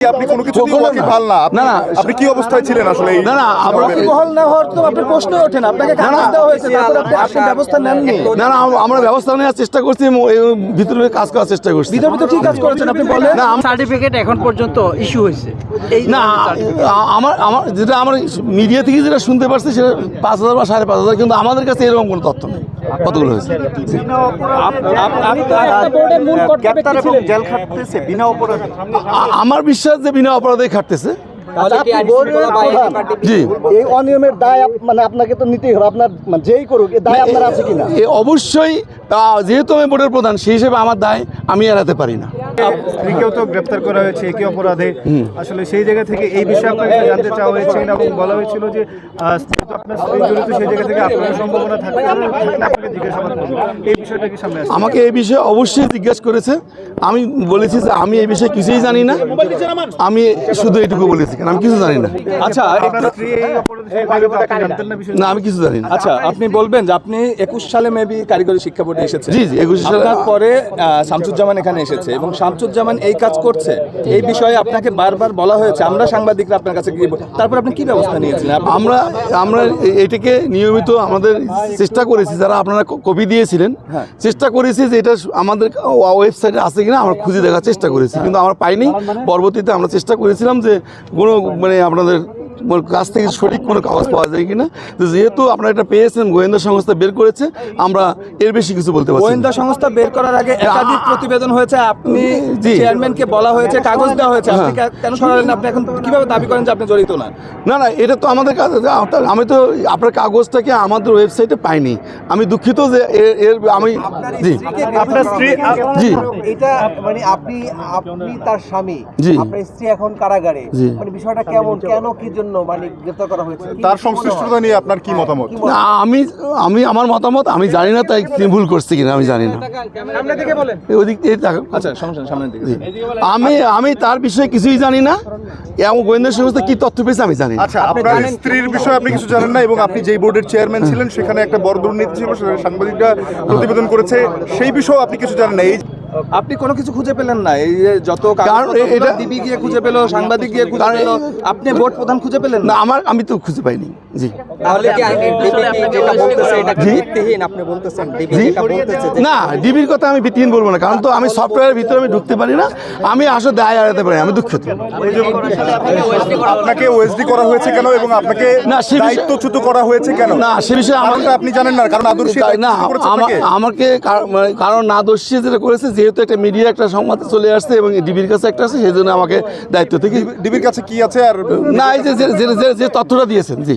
আপনি কোনো কিছু দিয়ে না। না। না, না। আপনি কি অবস্থায় ছিলেন আসলে না, না, আমরা- সমাবেশে? বহল না হওয়ার তো আপনার প্রশ্ন ওঠে না। আপনাকে কাগজ দেওয়া হয়েছে তারপর আপনি আপনি ব্যবস্থা নেননি। না না আমরা ব্যবস্থা নেওয়ার চেষ্টা করছি ভিতরে কাজ করার চেষ্টা করছি। ভিতর ঠিক কাজ করেছেন আপনি বলেন। না সার্টিফিকেট এখন পর্যন্ত ইস্যু হয়েছে। এই না আমার আমার যেটা আমার মিডিয়া থেকে যেটা শুনতে পারছি সেটা পাঁচ হাজার বা সাড়ে পাঁচ হাজার কিন্তু আমাদের কাছে এরকম কোনো তথ্য নেই। কতগুলো হয়েছে? জেল খাটতেছে বিনা অপরাধে। আমার বিশ্বাস যে বিনা অপরাধে খাটতেছে। জি। এই অনিয়মের দায় মানে আপনাকে তো নিতেই হবে আপনার মানে যেই করুক দায় আপনার আছে কিনা? এ অবশ্যই যেহেতু আমি বোর্ডের প্রধান সেই হিসেবে আমার দায় আমি এড়াতে পারি না। স্ত্রীকেও তো গ্রেপ্তার করা হয়েছে একই অপরাধে। আসলে সেই জায়গা থেকে এই বিষয়ে আপনাকে জানতে চাওয়া হয়েছিল এবং বলা হয়েছিল যে আপনার স্ত্রী জড়িত সেই জায়গা থেকে আপনার সম্ভাবনা থাকতে আপনাকে জিজ্ঞাসাবাদ করবে এই বিষয়টা কি সামনে আসছে? আমাকে এই বিষয়ে অবশ্যই জিজ্ঞেস করেছে। আমি বলেছি যে আমি এই বিষয়ে কিছুই জানি না। আমি শুধু এটুকু বলেছি কারণ আমি কিছু জানি না। আচ্ছা না আমি কিছু জানি না। আচ্ছা আপনি বলবেন যে আপনি একুশ সালে মেবি কারিগরি শিক্ষা বোর্ডে এসেছে জি, জি, 21 সালে- পরে শামসুজ্জামান এখানে এসেছে এবং শামসুজ্জামান এই কাজ করছে? এই বিষয়ে আপনাকে বারবার বলা হয়েছে। আমরা সাংবাদিকরা আপনার কাছে গিয়ে তারপর আপনি কি ব্যবস্থা নিয়েছিলেন? আমরা আমরা এটিকে নিয়মিত আমাদের চেষ্টা করেছি। যারা আপনারা কপি দিয়েছিলেন হ্যাঁ। চেষ্টা করেছি যে এটা আমাদের ওয়েবসাইটে আছে কিনা আমরা খুঁজে দেখার চেষ্টা করেছি। কিন্তু আমরা পাইনি। পরবর্তীতে আমরা চেষ্টা করেছিলাম যে কোনো মানে আপনাদের কোনো কাছ থেকে সঠিক কোনো কাগজ পাওয়া যায় কিনা। তো যেহেতু আপনারা এটা পেয়েছেন গোয়েন্দা সংস্থা বের করেছে আমরা এর বেশি কিছু বলতে পারছি গোয়েন্দা সংস্থা বের করার আগে একাধিক প্রতিবেদন হয়েছে আপনি জি। চেয়ারম্যানকে বলা হয়েছে কাগজ দেওয়া হয়েছে আপনি হ্যাঁ। কেন সরালেন আপনি এখন কীভাবে দাবি করেন যে আপনি জড়িত না? না না এটা তো আমাদের কাছে আমি তো আপনার কাগজটাকে আমাদের ওয়েবসাইটে পাইনি। আমি দুঃখিত যে এর- এর আমি জি। আপনার স্ত্রী জি। এটা মানে আপনি আপনি তার স্বামী। জি। আপনার স্ত্রী এখন কারাগারে। মানে বিষয়টা কেমন? কেন কি জন্য মানে গ্রেফতার করা হয়েছে? তার সংশ্লিষ্টতা নিয়ে আপনার কি মতামত? হয়? না আমি আমি আমার মতামত আমি জানি না তাই তিনি ভুল করছে কিনা আমি জানি না। এই ওদিক দিয়ে। আচ্ছা সমস্যা সামনের দিকে। আমি আমি তার বিষয়ে কিছুই জানি না। এবং গোয়েন্দা সংস্থা কি তথ্য পেয়েছে আমি জানি আচ্ছা আপনার স্ত্রীর বিষয়ে আপনি কিছু জানেন না এবং আপনি যেই বোর্ডের চেয়ারম্যান ছিলেন সেখানে একটা বড় দুর্নীতি ছিল সাংবাদিকরা প্রতিবেদন করেছে সেই বিষয়েও আপনি কিছু জানেন না। এই আপনি কোনো কিছু খুঁজে পেলেন না? এই যে যত কারণ এটা- ডিবি গিয়ে খুঁজে পেল সাংবাদিক গিয়ে খুঁজে পেল আপনি বোর্ড প্রধান খুঁজে পেলেন না? আমার আমি তো খুঁজে পাইনি জি। তাহলে কি যেটা বলতেছে এটা ভিত্তিহীন? আপনি বলতেছেন ডিবি যেটা বলতেছে না ডিবির কথা আমি ভিত্তিহীন বলব না কারণ তো আমি সফটওয়্যারের ভিতরে আমি ঢুকতে পারি না আমি আসলে দায় এড়াতে পারি আমি দুঃখিত। আপনাকে ওএসডি করা হয়েছে কেন এবং আপনাকে না, সে বিষয়ে- দায়িত্বচ্যুত করা হয়েছে কেন? না সে বিষয়ে আমার কারণটা আপনি জানেন না কারণ আদর্শ না আমা- আমাকে কার- মানে কারণ না দোষী যেটা করেছে যেহেতু একটা মিডিয়া একটা সংবাদ চলে আসছে এবং ডিবির কাছে একটা আছে সেই জন্য আমাকে দায়িত্ব থেকে ডিবির কাছে কি আছে আর না এই যে যে- তথ্যটা দিয়েছেন জি।